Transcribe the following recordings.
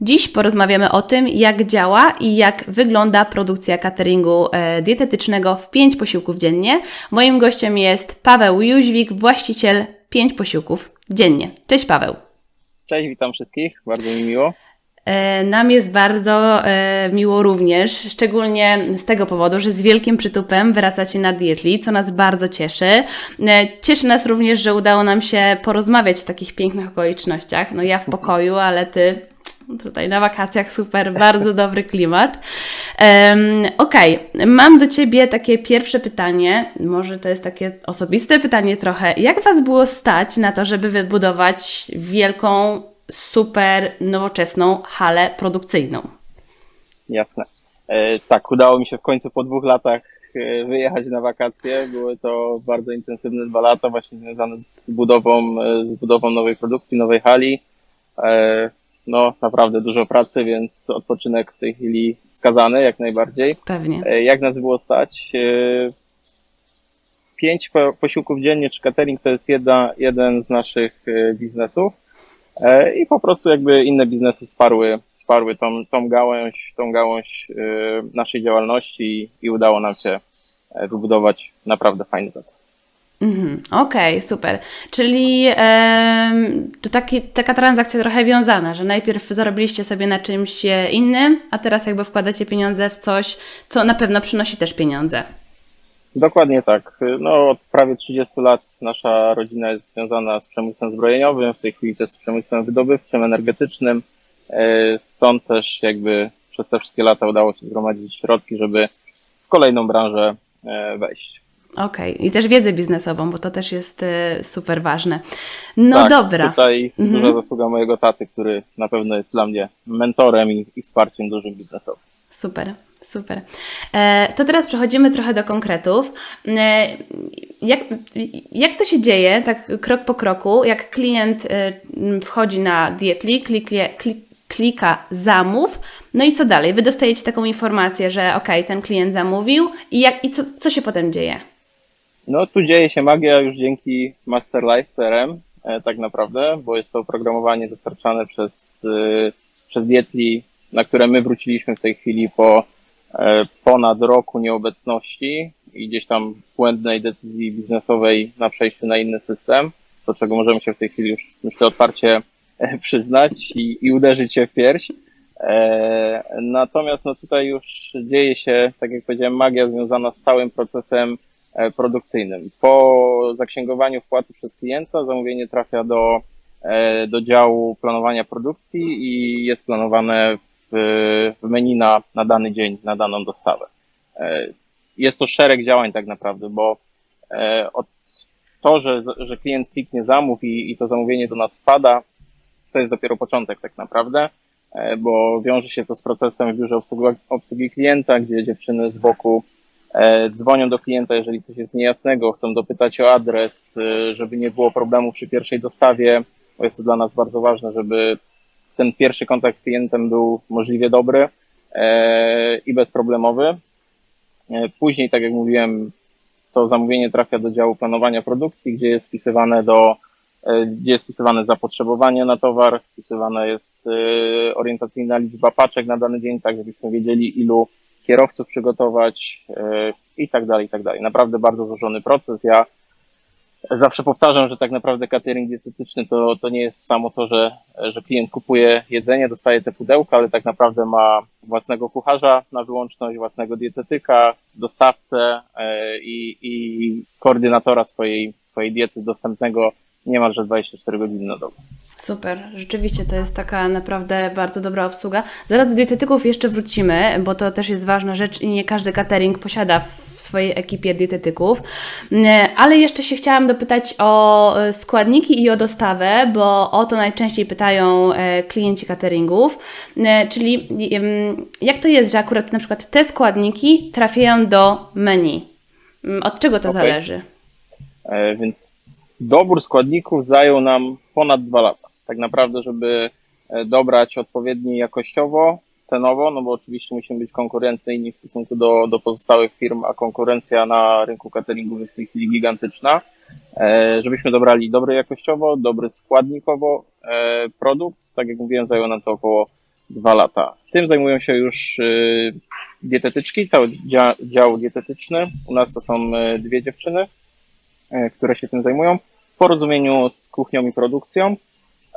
Dziś porozmawiamy o tym, jak działa i jak wygląda produkcja cateringu e, dietetycznego w 5 posiłków dziennie. Moim gościem jest Paweł Jóźwik, właściciel 5 posiłków dziennie. Cześć Paweł. Cześć, witam wszystkich, bardzo mi miło. E, Nam jest bardzo e, miło również, szczególnie z tego powodu, że z wielkim przytupem wracacie na Dietli, co nas bardzo cieszy. Cieszy nas również, że udało nam się porozmawiać w takich pięknych okolicznościach. No ja w pokoju, ale ty tutaj na wakacjach, super, bardzo dobry klimat. Um, Okej, mam do Ciebie takie pierwsze pytanie, może to jest takie osobiste pytanie trochę. Jak Was było stać na to, żeby wybudować wielką, super nowoczesną halę produkcyjną? Jasne. E, tak, udało mi się w końcu po dwóch latach e, wyjechać na wakacje. Były to bardzo intensywne dwa lata, właśnie związane z budową, e, z budową nowej produkcji, nowej hali. No, naprawdę dużo pracy, więc odpoczynek w tej chwili wskazany jak najbardziej. Pewnie. E, Jak nas było stać? E, Pięć po- posiłków dziennie czy catering to jest jedna, jeden z naszych e, biznesów. I po prostu jakby inne biznesy wsparły, wsparły tą, tą gałąź, tą gałąź naszej działalności i, udało nam się wybudować naprawdę fajny zakład. Mhm, Okej, super. Czyli em, to taki, taka transakcja trochę wiązana, że najpierw zarobiliście sobie na czymś e, innym, a teraz jakby wkładacie pieniądze w coś, co na pewno przynosi też pieniądze. Dokładnie tak. No, od prawie 30 lat nasza rodzina jest związana z przemysłem zbrojeniowym, w tej chwili też z przemysłem wydobywczym, energetycznym. E, Stąd też jakby przez te wszystkie lata udało się zgromadzić środki, żeby w kolejną branżę e, wejść. Okej, i też wiedzę biznesową, bo to też jest e, super ważne. No tak, dobra. Tutaj Mhm. duża zasługa mojego taty, który na pewno jest dla mnie mentorem i, i wsparciem dużym biznesowym. Super, super. E, to teraz przechodzimy trochę do konkretów. E, jak, jak to się dzieje, tak krok po kroku, jak klient wchodzi na kliklie, klik, klika zamów, no i co dalej? Wy dostajecie taką informację, że ok, ten klient zamówił i, jak, i co, co się potem dzieje? No tu dzieje się magia już dzięki Masterlife CRM e, tak naprawdę, bo jest to oprogramowanie dostarczane przez, e, przez Dietli, na które my wróciliśmy w tej chwili po e, ponad roku nieobecności i gdzieś tam błędnej decyzji biznesowej na przejściu na inny system, do czego możemy się w tej chwili już myślę otwarcie przyznać i, i uderzyć się w pierś. Natomiast no tutaj już dzieje się, tak jak powiedziałem, magia związana z całym procesem produkcyjnym. Po zaksięgowaniu wpłaty przez klienta zamówienie trafia do, e, do działu planowania produkcji i jest planowane w, w menu na, na dany dzień, na daną dostawę. E, Jest to szereg działań tak naprawdę, bo e, od to, że, że klient kliknie zamów i, i to zamówienie do nas spada, to jest dopiero początek tak naprawdę, e, bo wiąże się to z procesem w biurze obsługi, obsługi klienta, gdzie dziewczyny z boku e, dzwonią do klienta, jeżeli coś jest niejasnego, chcą dopytać o adres, e, żeby nie było problemu przy pierwszej dostawie, bo jest to dla nas bardzo ważne, żeby ten pierwszy kontakt z klientem był możliwie dobry e, i bezproblemowy. E, Później, tak jak mówiłem, to zamówienie trafia do działu planowania produkcji, gdzie jest wpisywane do, e, gdzie jest wpisywane zapotrzebowanie na towar, wpisywana jest e, orientacyjna liczba paczek na dany dzień, tak żebyśmy wiedzieli, ilu kierowców przygotować e, i tak dalej, i tak dalej. Naprawdę bardzo złożony proces. Ja zawsze powtarzam, że tak naprawdę catering dietetyczny to, to nie jest samo to, że, że klient kupuje jedzenie, dostaje te pudełka, ale tak naprawdę ma własnego kucharza na wyłączność, własnego dietetyka, dostawcę e, i, i koordynatora swojej, swojej diety dostępnego niemalże 24 godziny na dobę. Super, rzeczywiście to jest taka naprawdę bardzo dobra obsługa. Zaraz do dietetyków jeszcze wrócimy, bo to też jest ważna rzecz i nie każdy catering posiada w swojej ekipie dietetyków. Mm, Ale jeszcze się chciałam dopytać o e, składniki i o dostawę, bo o to najczęściej pytają e, klienci cateringów. E, Czyli em, jak to jest, że akurat na przykład te składniki trafiają do menu? Mm, Od czego to Okej. zależy? E, Więc dobór składników zajął nam ponad dwa lata. Tak naprawdę, żeby e, dobrać odpowiedni jakościowo, cenowo, no bo oczywiście musimy być konkurencyjni w stosunku do, do pozostałych firm, a konkurencja na rynku cateringu jest w tej chwili gigantyczna. E, Żebyśmy dobrali dobry jakościowo, dobry składnikowo e, produkt. Tak jak mówiłem, zajęło nam to około dwa lata. Tym zajmują się już dietetyczki, cały dzia, dział dietetyczny. U nas to są dwie dziewczyny, które się tym zajmują w porozumieniu z kuchnią i produkcją.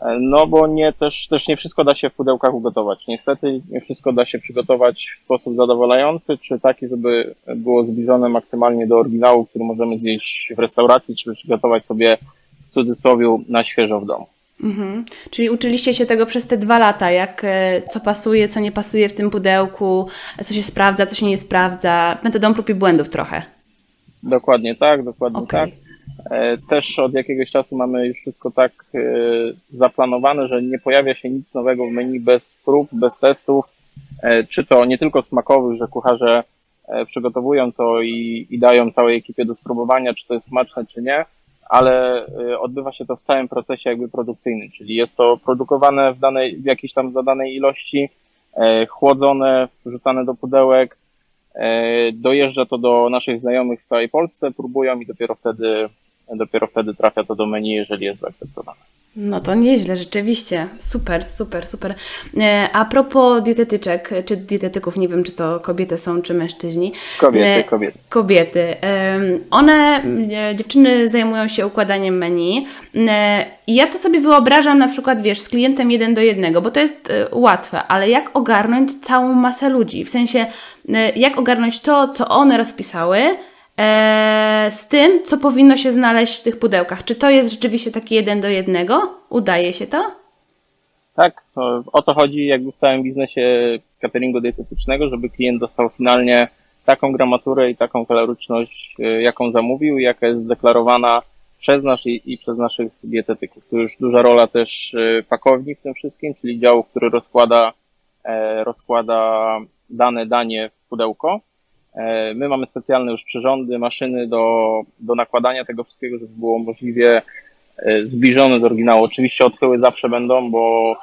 E, No bo nie, też, też nie wszystko da się w pudełkach ugotować. Niestety nie wszystko da się przygotować w sposób zadowalający, czy taki, żeby było zbliżone maksymalnie do oryginału, który możemy zjeść w restauracji, czy przygotować sobie w cudzysłowie na świeżo w domu. Mhm. Czyli uczyliście się tego przez te dwa lata, jak e, co pasuje, co nie pasuje w tym pudełku, co się sprawdza, co się nie sprawdza, metodą prób i błędów trochę. Dokładnie tak, dokładnie Okej. tak. E, Też od jakiegoś czasu mamy już wszystko tak e, zaplanowane, że nie pojawia się nic nowego w menu bez prób, bez testów, E, czy to nie tylko smakowych, że kucharze przygotowują to i, i dają całej ekipie do spróbowania, czy to jest smaczne, czy nie, ale odbywa się to w całym procesie jakby produkcyjnym, czyli jest to produkowane w, danej, w jakiejś tam zadanej ilości, chłodzone, wrzucane do pudełek, Dojeżdża to do naszych znajomych w całej Polsce, próbują i dopiero wtedy, dopiero wtedy trafia to do menu, jeżeli jest zaakceptowane. No to nieźle, rzeczywiście. Super, super, super. E, A propos dietetyczek, czy dietetyków, nie wiem, czy to kobiety są, czy mężczyźni. Kobiety, E, kobiety. Kobiety. One, e, dziewczyny zajmują się układaniem menu. I ja to sobie wyobrażam na przykład, wiesz, z klientem jeden do jednego, bo to jest łatwe, ale jak ogarnąć całą masę ludzi? W sensie, jak ogarnąć to, co one rozpisały, z tym, co powinno się znaleźć w tych pudełkach. Czy to jest rzeczywiście taki jeden do jednego? Udaje się to? Tak, o to chodzi jakby w całym biznesie cateringu dietetycznego, żeby klient dostał finalnie taką gramaturę i taką kaloryczność, e, jaką zamówił, jaka jest deklarowana przez nas i, i przez naszych dietetyków. Tu już duża rola też e, pakowni w tym wszystkim, czyli działu, który rozkłada, e, rozkłada dane danie w pudełko. E, My mamy specjalne już przyrządy, maszyny do, do nakładania tego wszystkiego, żeby było możliwie e, zbliżone do oryginału. Oczywiście odchyły zawsze będą, bo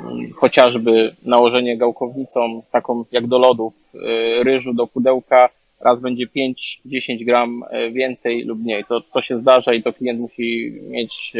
mm, chociażby nałożenie gałkownicą, taką jak do lodów, e, ryżu do pudełka, raz będzie 5-10 gram więcej lub mniej. To, to się zdarza i to klient musi mieć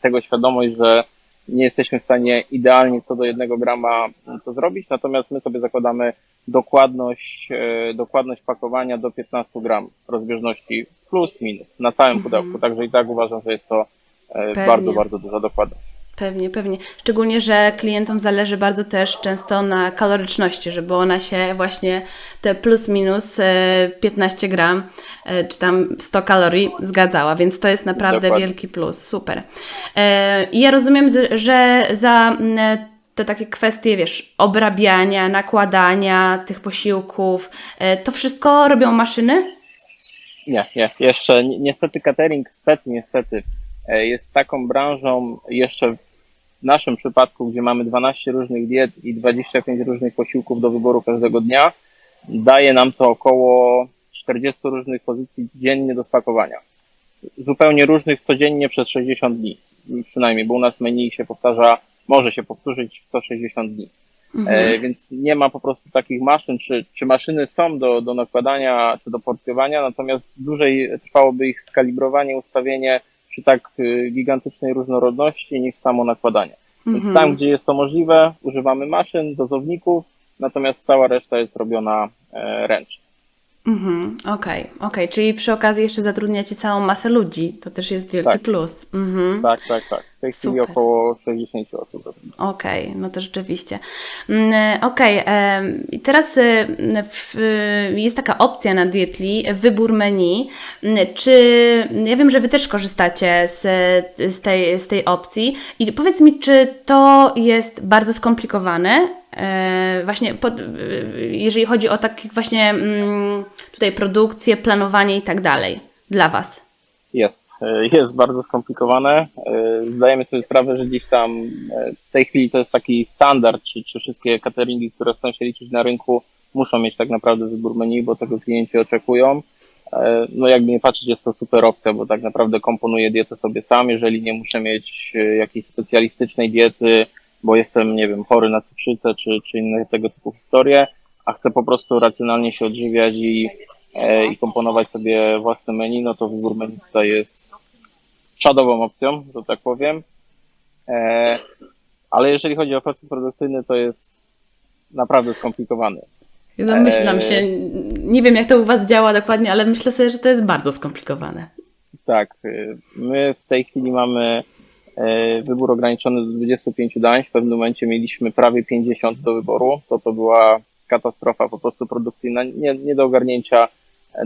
tego świadomość, że nie jesteśmy w stanie idealnie co do jednego grama to zrobić, natomiast my sobie zakładamy dokładność, e, dokładność pakowania do 15 gram rozbieżności plus minus na całym Mhm. pudełku. Także i tak uważam, że jest to e, Pewnie. bardzo, bardzo duża dokładność. Pewnie, pewnie. Szczególnie, że klientom zależy bardzo też często na kaloryczności, żeby ona się właśnie te plus minus e, 15 gram e, czy tam 100 kalorii zgadzała, więc to jest naprawdę Dokładnie. wielki plus. Super. Ja rozumiem, że za te takie kwestie, wiesz, obrabiania, nakładania tych posiłków, e, to wszystko robią maszyny? Nie, nie. Jeszcze ni- niestety catering, stety, niestety, e, jest taką branżą jeszcze w naszym przypadku, gdzie mamy 12 różnych diet i 25 różnych posiłków do wyboru każdego dnia, daje nam to około 40 różnych pozycji dziennie do spakowania. Zupełnie różnych codziennie przez 60 dni, przynajmniej, bo u nas menu się powtarza, może się powtórzyć co 60 dni. E, więc nie ma po prostu takich maszyn, czy, czy maszyny są do, do nakładania, czy do porcjowania, natomiast dłużej trwałoby ich skalibrowanie, ustawienie przy tak y, gigantycznej różnorodności niż samo nakładanie. Więc tam, gdzie jest to możliwe, używamy maszyn, dozowników, natomiast cała reszta jest robiona e, ręcznie. Mhm, okej, okej. Czyli przy okazji jeszcze zatrudniacie całą masę ludzi. To też jest wielki Tak. plus. Mhm. Tak, tak, tak. W tej chwili Super. około 60 osób. Okej, no to rzeczywiście. Mm, Okej, em, i teraz y, jest taka opcja na Dietli, wybór menu. Mm, Czy ja wiem, że Wy też korzystacie z, z, tej, z tej opcji i powiedz mi, czy to jest bardzo skomplikowane? E, Właśnie pod, y, jeżeli chodzi o takie właśnie mm, tutaj produkcję, planowanie i tak dalej dla Was. Jest. E, Jest bardzo skomplikowane. E, Zdajemy sobie sprawę, że gdzieś tam e, w tej chwili to jest taki standard, czy, czy wszystkie cateringi, które chcą się liczyć na rynku, muszą mieć tak naprawdę wybór menu, bo tego klienci oczekują. E, No jakby nie patrzeć, jest to super opcja, bo tak naprawdę komponuję dietę sobie sam, jeżeli nie muszę mieć e, jakiejś specjalistycznej diety, bo jestem, nie wiem, chory na cukrzycę, czy, czy inne tego typu historie, a chcę po prostu racjonalnie się odżywiać i, e, i komponować sobie własne menu, no to wybór menu tutaj jest szadową opcją, że tak powiem. E, Ale jeżeli chodzi o proces produkcyjny, to jest naprawdę skomplikowany. Domyślam Eee. się, nie wiem jak to u Was działa dokładnie, ale myślę sobie, że to jest bardzo skomplikowane. Tak, y, my w tej chwili mamy e, wybór ograniczony do 25 dań. W pewnym momencie mieliśmy prawie 50 do wyboru. To to była katastrofa po prostu produkcyjna, nie, nie do ogarnięcia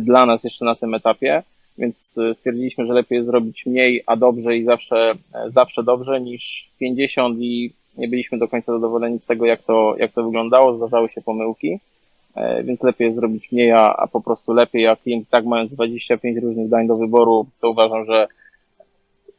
dla nas jeszcze na tym etapie, więc e, stwierdziliśmy, że lepiej zrobić mniej, a dobrze i zawsze, e, zawsze dobrze niż 50 i nie byliśmy do końca zadowoleni z tego, jak to, jak to wyglądało. Zdarzały się pomyłki. E, więc lepiej zrobić mniej, a, a po prostu lepiej, a klient tak mając 25 różnych dań do wyboru, to uważam, że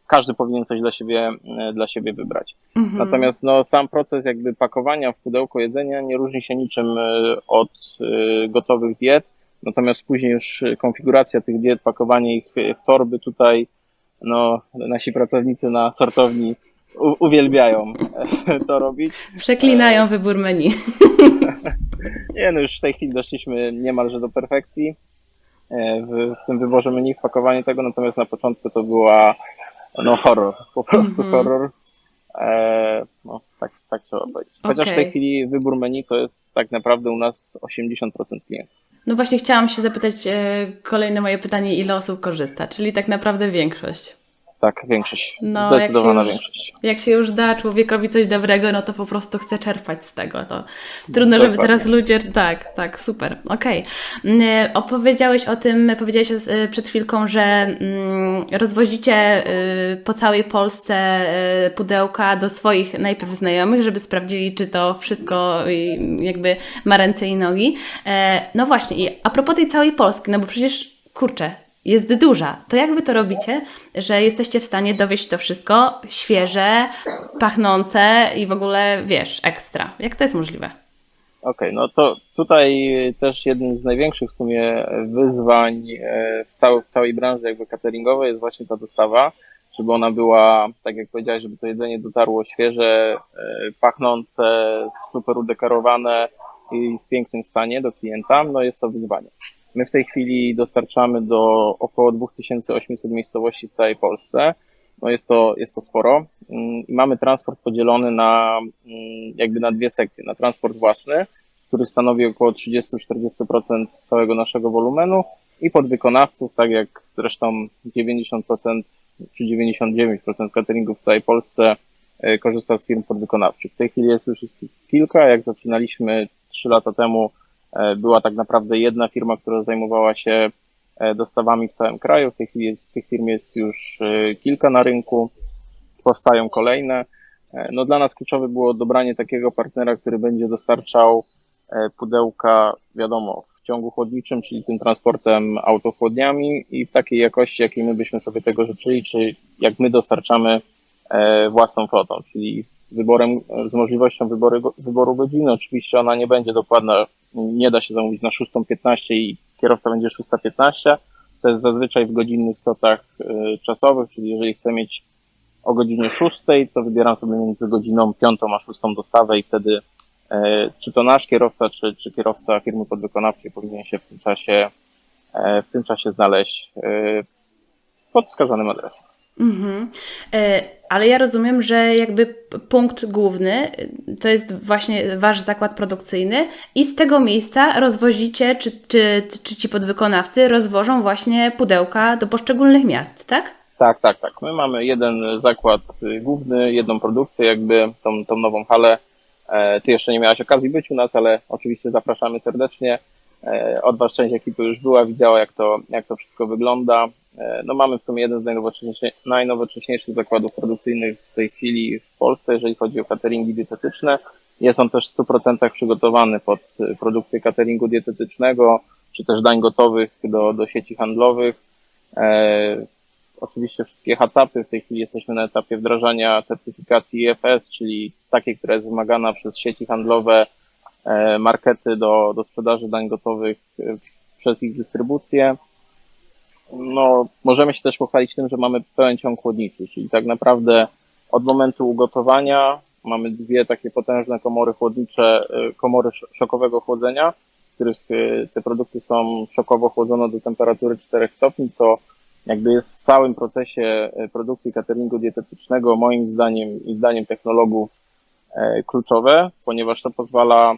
każdy powinien coś dla siebie, e, dla siebie wybrać. Mhm. Natomiast no, sam proces jakby pakowania w pudełko jedzenia nie różni się niczym e, od e, gotowych diet, natomiast później już konfiguracja tych diet, pakowanie ich w torby tutaj, no, nasi pracownicy na sortowni u, uwielbiają to robić. Przeklinają wybór menu. Nie, no już w tej chwili doszliśmy niemalże do perfekcji w, w tym wyborze menu, w pakowaniu tego, natomiast na początku to była no horror, po prostu Mhm. horror. E, no, tak, tak trzeba powiedzieć. Chociaż w Okej. tej chwili wybór menu to jest tak naprawdę u nas 80% klientów. No właśnie chciałam się zapytać, e, kolejne moje pytanie, ile osób korzysta, czyli tak naprawdę większość. Tak, większość. No, jak Zdecydowana się już- większość. Jak się już da człowiekowi coś dobrego, no to po prostu chce czerpać z tego. To trudno, żeby teraz ludzie. Tak, tak, super. Okej. Mm, Opowiedziałeś o tym, powiedziałeś e, przed chwilką, że mm, rozwozicie e, po całej Polsce e, pudełka do swoich najpierw znajomych, żeby sprawdzili, czy to wszystko e, jakby ma ręce i nogi. E, No właśnie, i a propos tej całej Polski, no bo przecież kurczę. Jest duża. To jak wy to robicie, że jesteście w stanie dowieść to wszystko świeże, pachnące i w ogóle, wiesz, ekstra? Jak to jest możliwe? Okej, no to tutaj też jednym z największych w sumie wyzwań e, w, całej, w całej branży jakby cateringowej jest właśnie ta dostawa, żeby ona była, tak jak powiedziałeś, żeby to jedzenie dotarło świeże, e, pachnące, super udekorowane i w pięknym stanie do klienta, no jest to wyzwanie. My w tej chwili dostarczamy do około 2800 miejscowości w całej Polsce. No jest to, jest to sporo. Mm, I mamy transport podzielony na mm, jakby na dwie sekcje. Na transport własny, który stanowi około 30-40% całego naszego wolumenu i podwykonawców, tak jak zresztą 90% czy 99% cateringu w całej Polsce e, korzysta z firm podwykonawczych. W tej chwili jest już kilka. Jak zaczynaliśmy 3 lata temu, była tak naprawdę jedna firma, która zajmowała się e, dostawami w całym kraju. W tej chwili jest, tych firm jest już e, kilka na rynku, powstają kolejne. E, No dla nas kluczowe było dobranie takiego partnera, który będzie dostarczał e, pudełka, wiadomo, w ciągu chłodniczym, czyli tym transportem autochłodniami i w takiej jakości, jakiej my byśmy sobie tego życzyli, czy jak my dostarczamy e, własną flotą, czyli z wyborem, z możliwością wyboru, wyboru godziny. Oczywiście ona nie będzie dokładna, nie da się zamówić na 6.15 i kierowca będzie 6.15. To jest zazwyczaj w godzinnych slotach e, czasowych, czyli jeżeli chcę mieć o godzinie 6, to wybieram sobie między godziną 5 a 6 dostawę i wtedy e, czy to nasz kierowca, czy, czy kierowca firmy podwykonawczej powinien się w tym czasie, e, w tym czasie znaleźć e, pod wskazanym adresem. Mhm. E, Ale ja rozumiem, że jakby punkt główny y, to jest właśnie wasz zakład produkcyjny i z tego miejsca rozwozicie, czy, czy, czy ci podwykonawcy rozwożą właśnie pudełka do poszczególnych miast, tak? Tak, tak, tak. My mamy jeden zakład y, główny, jedną produkcję, jakby tą, tą nową halę. E, Ty jeszcze nie miałaś okazji być u nas, ale oczywiście zapraszamy serdecznie. E, Od Was część ekipy już była, widziała jak to, jak to wszystko wygląda. E, No mamy w sumie jeden z najnowocześnie- najnowocześniejszych zakładów produkcyjnych w tej chwili w Polsce, jeżeli chodzi o cateringi dietetyczne. Jest on też w 100% przygotowany pod y, produkcję cateringu dietetycznego, czy też dań gotowych do, do sieci handlowych. E, Oczywiście wszystkie HACCP-y. W tej chwili jesteśmy na etapie wdrażania certyfikacji IFS, czyli takiej, która jest wymagana przez sieci handlowe, e, markety do, do sprzedaży dań gotowych e, przez ich dystrybucję. No, możemy się też pochwalić tym, że mamy pełen ciąg chłodniczy, czyli tak naprawdę od momentu ugotowania mamy dwie takie potężne komory chłodnicze, e, komory sz- szokowego chłodzenia, w których e, te produkty są szokowo chłodzone do temperatury 4 stopni, co jakby jest w całym procesie e, produkcji cateringu dietetycznego, moim zdaniem i zdaniem technologów, e, kluczowe, ponieważ to pozwala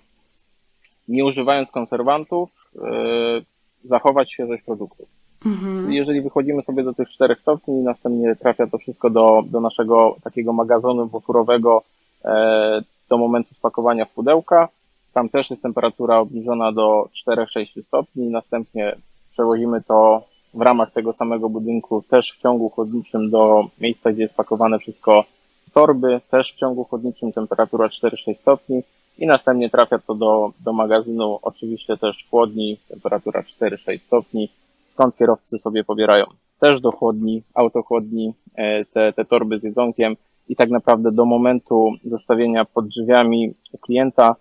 nie używając konserwantów, e, zachować świeżość produktu. Mhm. Jeżeli wychodzimy sobie do tych czterech stopni, następnie trafia to wszystko do, do naszego takiego magazynu wofurowego e, do momentu spakowania w pudełka. Tam też jest temperatura obniżona do 4-6 stopni. Następnie przewozimy to w ramach tego samego budynku też w ciągu chłodniczym do miejsca, gdzie jest pakowane wszystko w torby, też w ciągu chłodniczym temperatura 4-6 stopni i następnie trafia to do, do magazynu, oczywiście też chłodni, temperatura 4-6 stopni, skąd kierowcy sobie pobierają? Też do chłodni, autochłodni e, te, te torby z jedzonkiem. I tak naprawdę do momentu zostawienia pod drzwiami u klienta,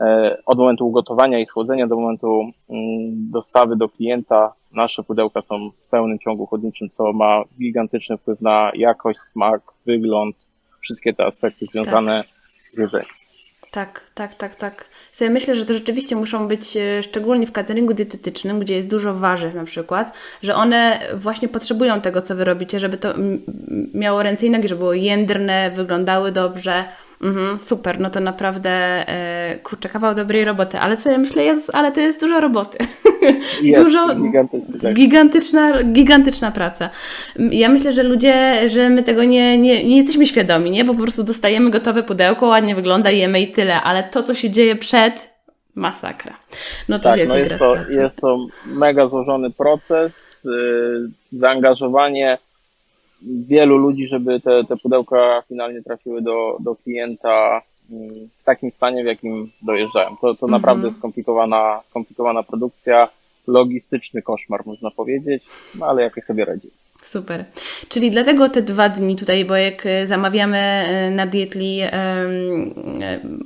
e, od momentu ugotowania i schłodzenia do momentu mm, dostawy do klienta, nasze pudełka są w pełnym ciągu chłodniczym, co ma gigantyczny wpływ na jakość, smak, wygląd, wszystkie te aspekty związane z jedzeniem. Tak, tak, tak, tak. Sobie myślę, że to rzeczywiście muszą być, e, szczególnie w cateringu dietetycznym, gdzie jest dużo warzyw na przykład, że one właśnie potrzebują tego, co wy robicie, żeby to miało ręce i nogi, żeby było jędrne, wyglądały dobrze. Mhm, super, no to naprawdę, e, kurczę, kawał dobrej roboty, ale sobie myślę, jest, ale to jest dużo roboty. Jest Dużo- tak. Gigantyczna, gigantyczna praca. Ja myślę, że ludzie, że my tego nie, nie, nie jesteśmy świadomi, nie? Bo po prostu dostajemy gotowe pudełko, ładnie wygląda, jemy i tyle, ale to, co się dzieje przed, masakra. No to Tak, no jest to, jest to mega złożony proces, yy, zaangażowanie wielu ludzi, żeby te, te pudełka finalnie trafiły do, do klienta yy, w takim stanie, w jakim dojeżdżają. To, to Mhm. naprawdę skomplikowana, skomplikowana produkcja, logistyczny koszmar można powiedzieć, no ale jakoś sobie radzi. Super. Czyli dlatego te dwa dni tutaj, bo jak e, zamawiamy e, na Dietli e,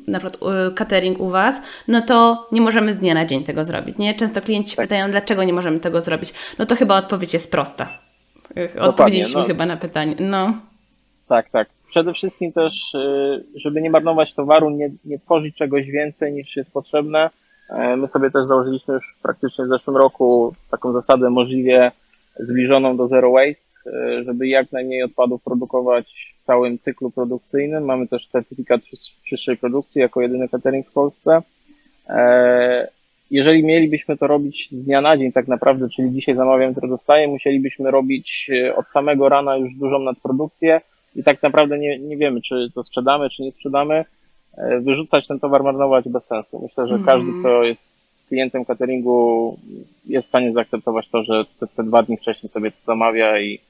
na przykład catering u Was, no to nie możemy z dnia na dzień tego zrobić, nie? Często klienci Tak. pytają, dlaczego nie możemy tego zrobić. No to chyba odpowiedź jest prosta. E, Dokładnie, Odpowiedzieliśmy no. chyba na pytanie. No. Tak, tak. Przede wszystkim też, y, żeby nie marnować towaru, nie, nie tworzyć czegoś więcej niż jest potrzebne. E, My sobie też założyliśmy już praktycznie w zeszłym roku taką zasadę możliwie zbliżoną do zero waste, e, żeby jak najmniej odpadów produkować w całym cyklu produkcyjnym. Mamy też certyfikat czystszej produkcji jako jedyny catering w Polsce. Jeżeli mielibyśmy to robić z dnia na dzień, tak naprawdę, czyli dzisiaj zamawiam, które dostaję, musielibyśmy robić e, od samego rana już dużą nadprodukcję i tak naprawdę nie, nie wiemy, czy to sprzedamy, czy nie sprzedamy. E, Wyrzucać ten towar, marnować bez sensu. Myślę, że Mhm. każdy, kto jest klientem cateringu, jest w stanie zaakceptować to, że te, te dwa dni wcześniej sobie to zamawia i,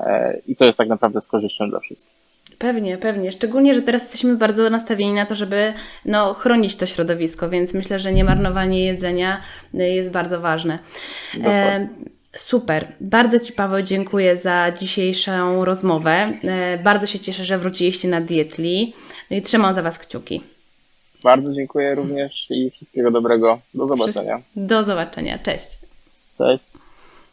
e, i to jest tak naprawdę z korzyścią dla wszystkich. Pewnie, pewnie. Szczególnie, że teraz jesteśmy bardzo nastawieni na to, żeby no, chronić to środowisko, więc myślę, że niemarnowanie jedzenia y, jest bardzo ważne. Dokładnie. super. Bardzo Ci, Paweł, dziękuję za dzisiejszą rozmowę. E, bardzo się cieszę, że wróciliście na Dietli. No i trzymam za Was kciuki. Bardzo dziękuję również i wszystkiego dobrego. Do zobaczenia. Do zobaczenia. Cześć. Cześć.